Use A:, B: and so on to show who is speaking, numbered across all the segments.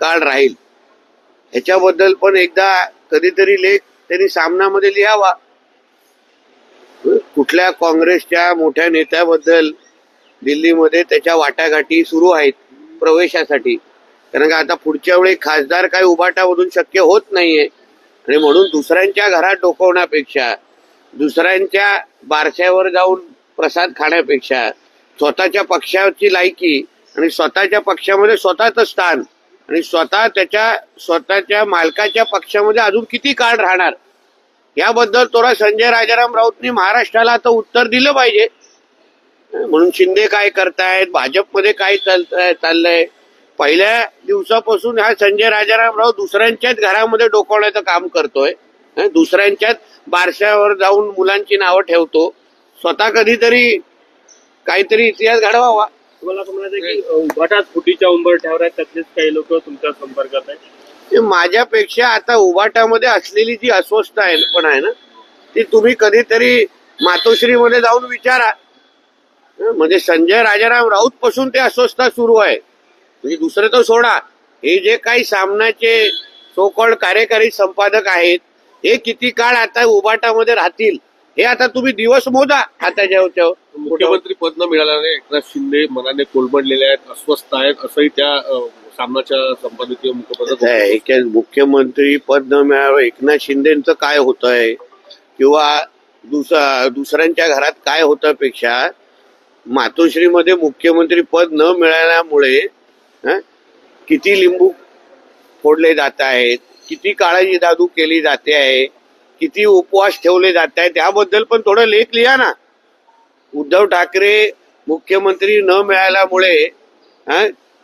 A: काळ राहील. ह्याच्याबद्दल पण एकदा कधीतरी लेख त्यांनी सामनामध्ये लिहावा. कुठल्या काँग्रेसच्या मोठ्या नेत्याबद्दल दिल्लीमध्ये त्याच्या वाटाघाटी सुरू आहेत प्रवेशासाठी. कारण का आता पुढच्या वेळी खासदार काही उभाटामधून शक्य होत नाहीये. आणि म्हणून दुसऱ्यांच्या घरात डोकवण्यापेक्षा दुसऱ्यांच्या बारशावर जाऊन प्रसाद खाण्यापेक्षा स्वतःच्या पक्षाची लायकी आणि स्वतःच्या पक्षामध्ये स्वतःचं स्थान आणि स्वतः त्याच्या स्वतःच्या मालकाच्या पक्षामध्ये अजून किती काळ राहणार? याबद्दल तोरा संजय राजाराम राऊतनी महाराष्ट्राला आता उत्तर दिलं पाहिजे. म्हणून शिंदे काय करतायत भाजपमध्ये काय चालतंय चाललंय? पहिल्या दिवसापासून हा संजय राजाराम राऊत दुसऱ्यांच्याच घरामध्ये डोकवण्याचं काम करतोय. दुसऱ्यांच्याच बारशावर जाऊन मुलांची नावं ठेवतो. स्वतः कधीतरी काहीतरी इतिहास घडवावा.
B: तुम्हाला असं म्हणायचं की उभाटात फुटीच्या उंबरठ्यावर आहेत त्यातलेच काही लोक तुमच्या संपर्कात आहेत?
A: ते माझ्यापेक्षा आता उभाटामध्ये असलेली जी अस्वस्थ आहे पण आहे ना ती तुम्ही कधीतरी मातोश्रीमध्ये जाऊन विचारा. म्हणजे संजय राजाराम राऊत पासून ते अस्वस्थता सुरू आहे. म्हणजे दुसरं तर सोडा हे जे काही सामनाचे सोकॉल्ड कार्यकारी संपादक आहेत हे किती काळ आता उभाटामध्ये राहतील? हे आता तुम्ही दिवस मोजा आता जेव्हा
C: मुख्यमंत्री पद न मिळाल्याने एकनाथ शिंदे मनाने कोलमडलेले आहेत अस्वस्थ आहेत असंही त्या सामनाच्या संपादकीय
A: आहे की मुख्यमंत्री पद न मिळावं एकनाथ शिंदेचं काय होत आहे किंवा दुस दुसऱ्यांच्या घरात काय होतं पेक्षा मातोश्रीमध्ये मुख्यमंत्री पद न मिळाल्यामुळे हं, किती लिंबू फोडले जात आहेत किती काळाची दादू केली जाते आहे किती उपवास ठेवले जात आहेत त्याबद्दल पण थोडं लेख लिहा ना. उद्धव ठाकरे मुख्यमंत्री न मिळाल्यामुळे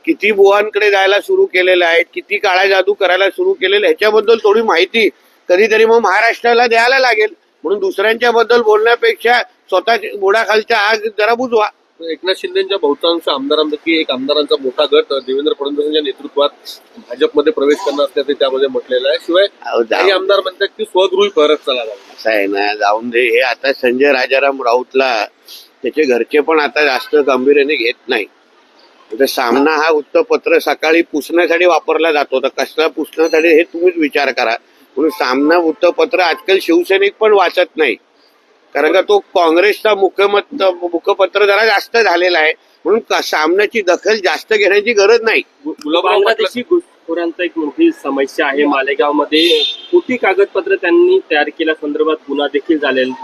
A: किती बुवांकडे जायला सुरू केलेलं आहे किती काळा जादू करायला सुरू केलेलं आहे, ह्याच्याबद्दल थोडी माहिती कधीतरी मग महाराष्ट्राला द्यायला लागेल. म्हणून दुसऱ्यांच्या बद्दल बोलण्यापेक्षा स्वतः बुडाखालच्या आग जरा बुजवा.
C: एकनाथ शिंदेच्या बहुतांश आमदारांपैकी एक आमदारांचा मोठा गट देवेंद्र फडणवीसांच्या नेतृत्वात भाजपमध्ये प्रवेश करणार असल्याचे त्यामध्ये म्हटलेलं आहे. शिवाय. काही आमदार म्हणतात की स्वगृही परत चला
A: असं आहे ना जाऊन दे. हे आता संजय राजाराम राऊतला त्याचे घरचे पण आता जास्त गांभीर्याने घेत नाही. आता सामना हा वृत्तपत्र सकाळी पुसण्यासाठी वापरला जातो. तर कसला पुसण्यासाठी हे तुम्हीच विचार करा. म्हणून सामना वृत्तपत्र आजकाल शिवसैनिक पण वाचत नाही. कारण का तो काँग्रेसचा मुखमत मुखपत्र जरा जास्त झालेला आहे. म्हणून सामन्याची दखल जास्त घेण्याची गरज नाही.
C: गु-
B: बांगलादेशी घुसखोरांचा एक मोठी समस्या आहे मालेगावमध्ये. खोटी कागदपत्र त्यांनी तयार केल्या संदर्भात गुन्हा देखील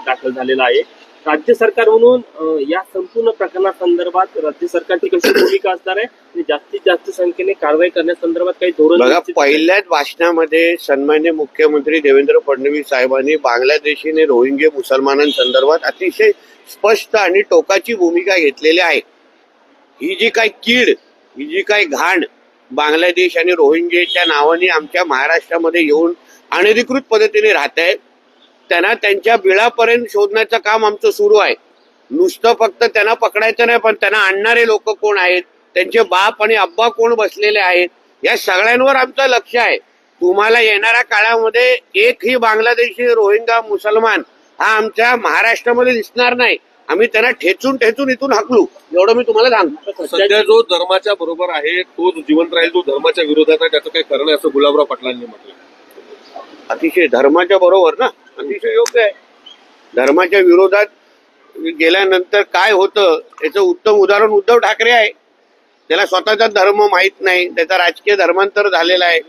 B: दाखल झालेला आहे. राज्य सरकार म्हणून या संपूर्ण प्रकरणासंदर्भात राज्य सरकारची कशी भूमिका असणार आहे आणि जास्तीत जास्त संख्येने कारवाई करण्यासंदर्भात काही धोरण
A: बघा? पहिल्याच भाषणामध्ये सन्मान्य मुख्यमंत्री देवेंद्र फडणवीस साहेबांनी बांगलादेशी आणि रोहिंगे मुसलमानांसंदर्भात अतिशय स्पष्ट आणि टोकाची भूमिका घेतलेली आहे ही जी काही कीड ही जी काही घाण बांगलादेश आणि रोहिंग्याच्या नावाने आमच्या महाराष्ट्रामध्ये येऊन अनधिकृत पद्धतीने राहत आहे त्यांना त्यांच्या बिळापर्यंत शोधण्याचं काम आमचं सुरू आहे. नुसतं फक्त त्यांना पकडायचं नाही पण त्यांना आणणारे लोक कोण आहेत? त्यांचे बाप आणि अब्बा कोण बसलेले आहेत? या सगळ्यांवर आमचं लक्ष आहे. तुम्हाला येणाऱ्या काळामध्ये एकही बांगलादेशी रोहिंगा मुसलमान हा आमच्या महाराष्ट्रामध्ये दिसणार नाही. आम्ही त्यांना ठेचून ठेचून इथून हाकलू. एवढं मी तुम्हाला सांगतो.
C: सध्या जो धर्माच्या बरोबर आहे तो जिवंत राहील जो धर्माच्या विरोधात आहे त्याचं काही कारण असं गुलाबराव पाटलांनी म्हटलं
A: अतिशय धर्माच्या बरोबर ना? अतिशय योग्य आहे. धर्माच्या विरोधात गेल्यानंतर काय होतं याचं उत्तम उदाहरण उद्धव ठाकरे आहे. त्याला स्वतःचा धर्म माहीत नाही त्याचा राजकीय धर्मांतर झालेला आहे.